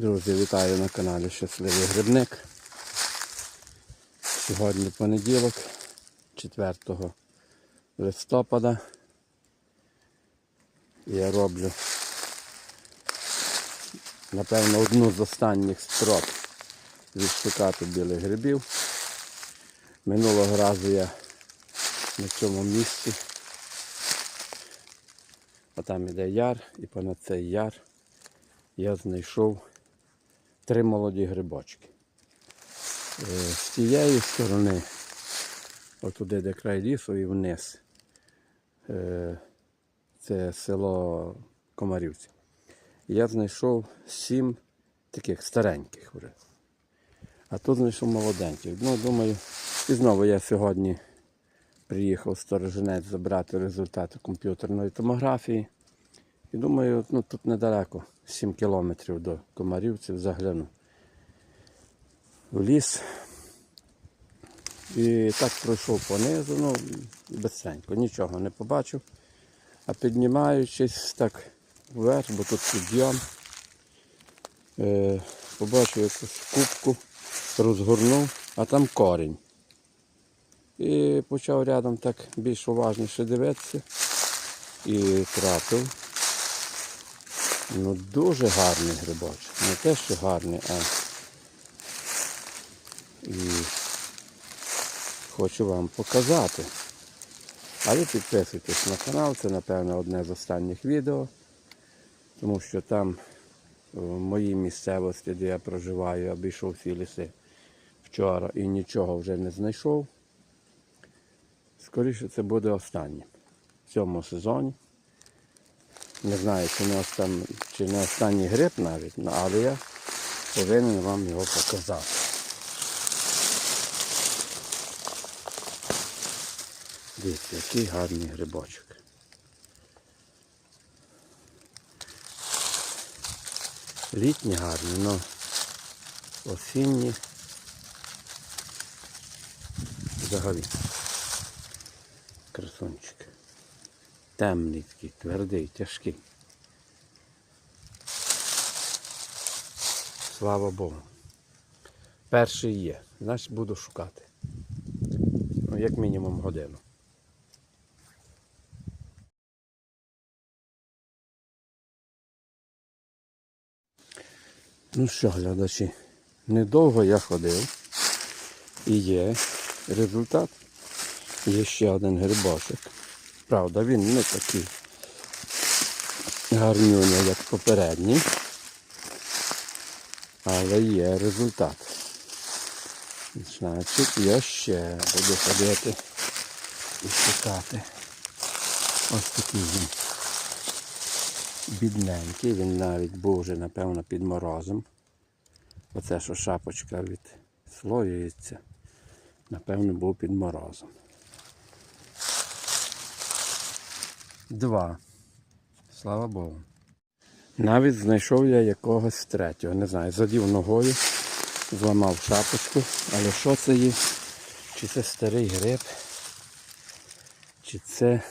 Друзі, вітаю на каналі Щасливий Грибник. Сьогодні понеділок, 4 листопада. Я роблю напевно одну з останніх спроб відшукати білих грибів. Минулого разу я на цьому місці. А там іде яр, і понад цей яр я знайшов три молоді грибочки. Е, З тієї сторони, отуди, де край лісу і вниз, е, це село Комарівці. Я знайшов сім таких стареньких вже. А тут знайшов молоденьких. Ну, думаю, і знову я сьогодні приїхав в Сторожинець забрати результати комп'ютерної томографії. І думаю, ну тут недалеко, 7 кілометрів до Комарівців загляну в ліс. І так пройшов понизу, ну, безсенько, нічого не побачив. А піднімаючись так вверх, бо тут підйом, е, побачив якусь кубку, розгорнув, а там корінь. І почав рядом так більш уважніше дивитися і трапив. Ну дуже гарний грибочок. Не те, що гарний, а і хочу вам показати. А ви підписуйтесь на канал, це напевно одне з останніх відео, тому що там в моїй місцевості, де я проживаю, я обійшов всі ліси вчора і нічого вже не знайшов. Скоріше це буде останнє в цьому сезоні. Не знаю, чи не, остан... чи не останній гриб навіть, ну, але я повинен вам його показати. Дивіться, який гарний грибочок. Літні гарні, але осінні взагалі. Красунчик. Темний такий, твердий, тяжкий. Слава Богу. Перший є. Значить буду шукати. Ну, як мінімум годину. Ну що, глядачі, недовго я ходив і є результат. Є ще один грибочок. Правда, він не такий гарнюня, як попередній. Але є результат. Значить, я ще буду ходити і шукати. Ось такий він. Бідненький, він навіть був вже, напевно, під морозом. Оце, що шапочка відслоюється, напевно, був під морозом. Два. Слава Богу. Навіть знайшов я якогось третього. Не знаю, задів ногою, зламав шапочку, але що це є? Чи це старий гриб, чи це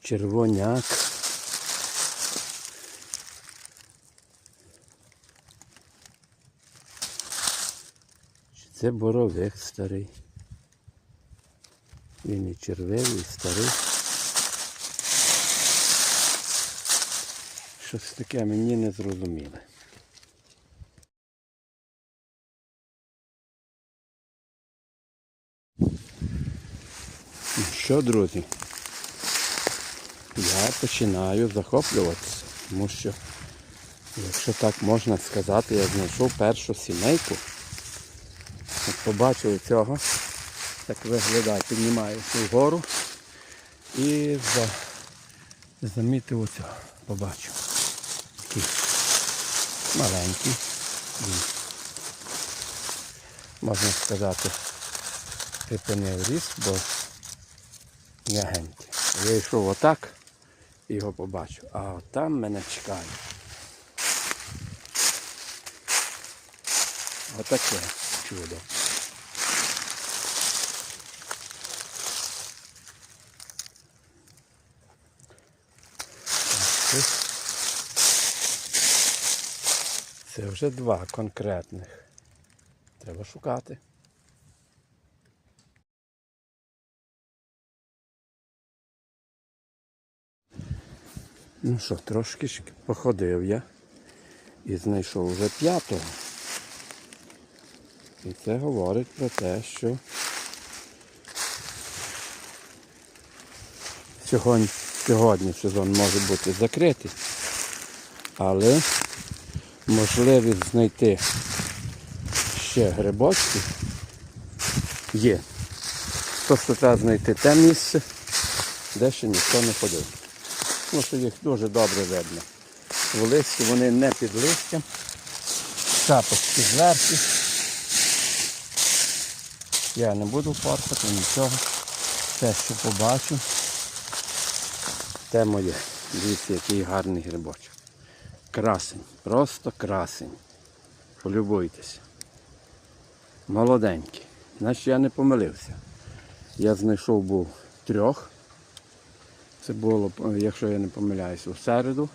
червоняк. Чи це боровик старий. Він і червивий, і старий. Щось таке мені не зрозуміле. Ну що, друзі? Я починаю захоплюватися, тому що, якщо так можна сказати, я знайшов першу сімейку. От побачив цього, так виглядає, піднімаюся вгору і за... замітив оцього, побачив. Такий маленький. Він, Можна сказати, припинив ріст, бо м'ягенький. Я йшов отак і його побачив. А там мене чекає. Отаке чудо. Ось. Це вже два конкретних. Треба шукати. Ну що, трошки ж походив я і знайшов вже п'ятого. І це говорить про те, що сьогодні, сьогодні сезон може бути закритий, але можливість знайти ще грибочки є. Просто треба знайти те місце, де ще ніхто не ходив. Тому що їх дуже добре видно. В листі вони не під листям, шапочки зверху. Я не буду порпати нічого. Те, що побачу, те моє. Дивіться, який гарний грибочок. Красень, просто красень. Полюбуйтеся. Молоденький. Значить я не помилився. Я знайшов був трьох. Це було, якщо я не помиляюся, у середу.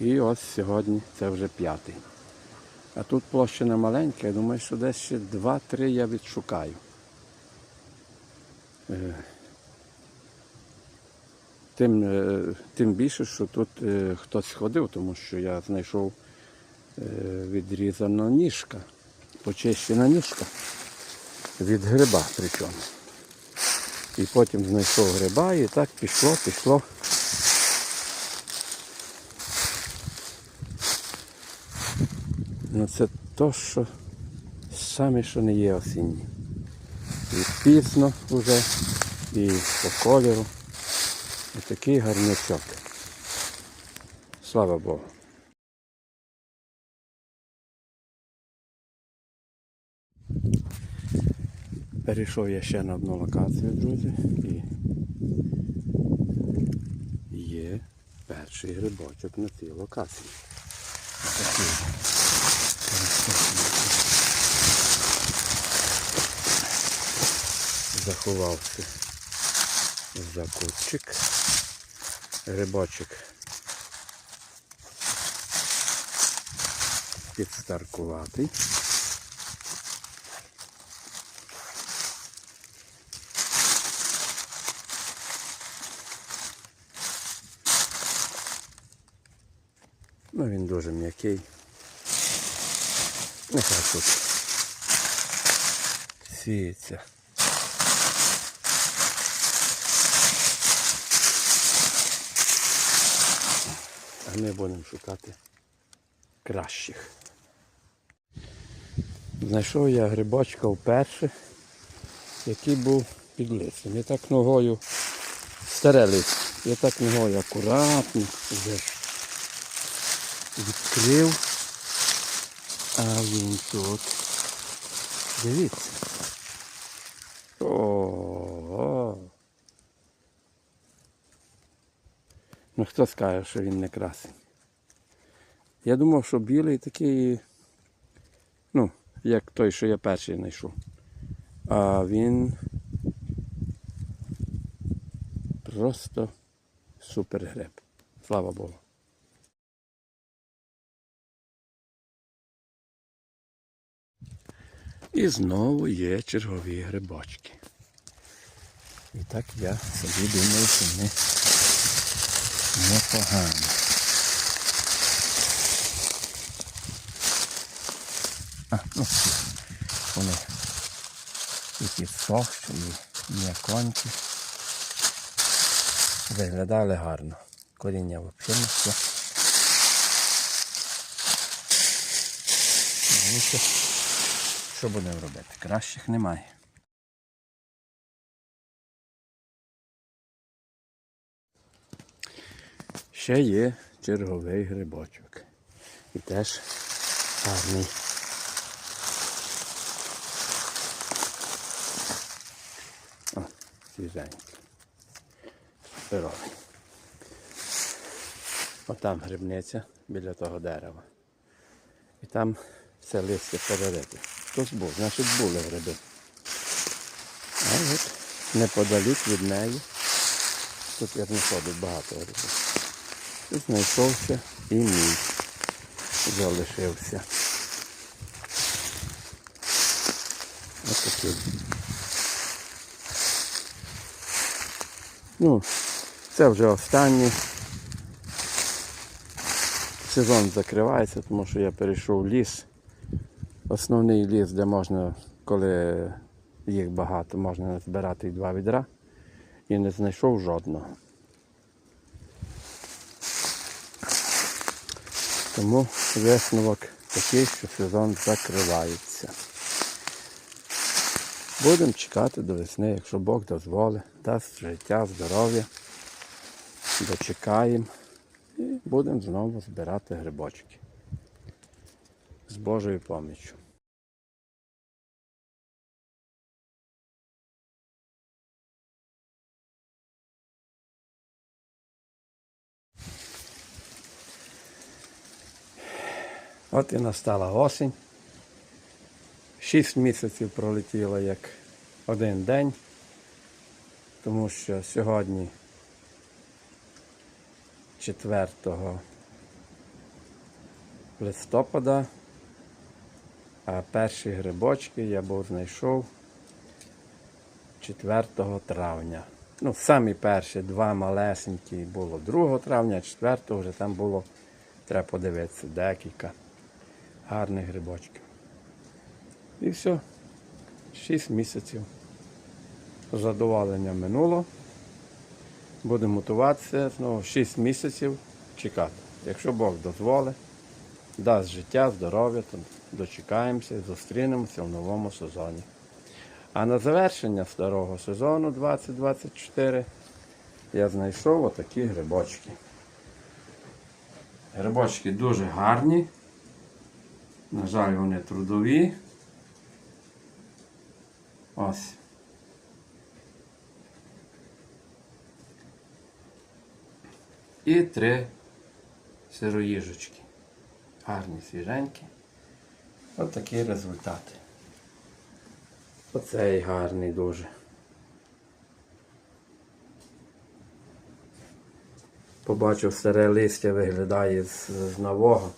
І ось сьогодні це вже п'ятий. А тут площина маленька, я думаю, що десь ще 2-3 я відшукаю. Тим, е, тим більше, що тут е, хтось ходив, тому що я знайшов е, відрізана ніжка, почищена ніжка від гриба причому. І потім знайшов гриба і так пішло, пішло. Ну це то, що саме що не є осінні. І пізно вже, і по кольору. І такий гарнячок. Слава Богу. Перейшов я ще на одну локацію, друзі, і є перший грибочок на цій локації. Заховався за кутчик. Грибочок підстаркуватий. Ну він дуже м'який. Нехай тут сіється. А ми будемо шукати кращих. Знайшов я грибочка вперше, який був під листям. Я так ногою старе лист. Я так ногою акуратно відкрив. А він тут. Дивіться. О. Ну хто скаже, що він не красень? Я думав, що білий такий, ну, як той, що я перший знайшов. А він просто супер гриб. Слава Богу. І знову є чергові грибочки. І так я собі думаю, що ми непогано. А, ну, вони і підсохші, і м'яконькі. Виглядали гарно. Коріння взагалі. Ну. Що будемо робити? Кращих немає. Ще є черговий грибочок. І теж гарний. О, свіженький. Здоровий. Отам грибниця біля того дерева. І там все листя перерите. Хтось був, значить були гриби. А от неподалік від неї. Тут я знаходив багато грибів. Знайшовся і мій. залишився. Ось такий. Ну, це вже останній. Сезон закривається, тому що я перейшов в ліс. Основний ліс, де можна, коли їх багато, можна збирати два відра. І не знайшов жодного. Тому висновок такий, що сезон закривається. Будемо чекати до весни, якщо Бог дозволить, дасть життя, здоров'я. Дочекаємо і будемо знову збирати грибочки. З Божою поміччю. От і настала осінь. Шість місяців пролетіло як один день, тому що сьогодні 4 листопада, а перші грибочки я був знайшов 4 травня. Ну, самі перші два малесенькі було 2 травня, 4 вже там було, треба подивитися, декілька гарних грибочків. І все. 6 місяців. Задоволення минуло. Будемо готуватися знову 6 місяців чекати. Якщо Бог дозволить, дасть життя, здоров'я, то дочекаємося і зустрінемося в новому сезоні. А на завершення старого сезону 2024 я знайшов отакі грибочки. Грибочки дуже гарні. На жаль, вони трудові. Ось. І три сироїжечки. Гарні свіженькі. Ось такі результати. Оцей гарний дуже. Побачив старе листя виглядає з, з нового.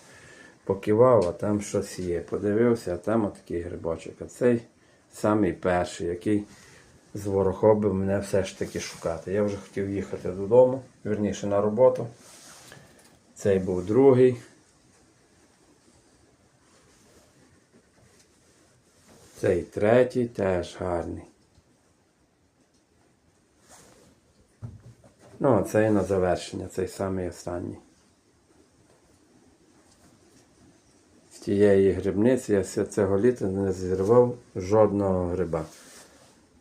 Покивав, а там щось є. Подивився, а там отакий грибочок. А цей самий перший, який зворохобив мене все ж таки шукати. Я вже хотів їхати додому, вірніше на роботу. Цей був другий. Цей третій теж гарний. Ну, а цей на завершення, цей самий останній. Тієї грибниці я з цього літа не зірвав жодного гриба.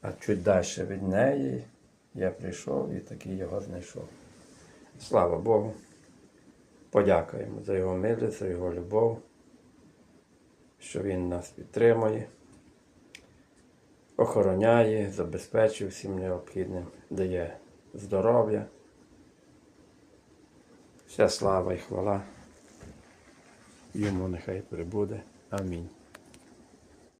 А чуть далі від неї я прийшов і таки його знайшов. Слава Богу. Подякуємо за його милість, за його любов, що він нас підтримує, охороняє, забезпечує всім необхідним, дає здоров'я. Вся слава і хвала. Йому нехай прибуде. Амінь.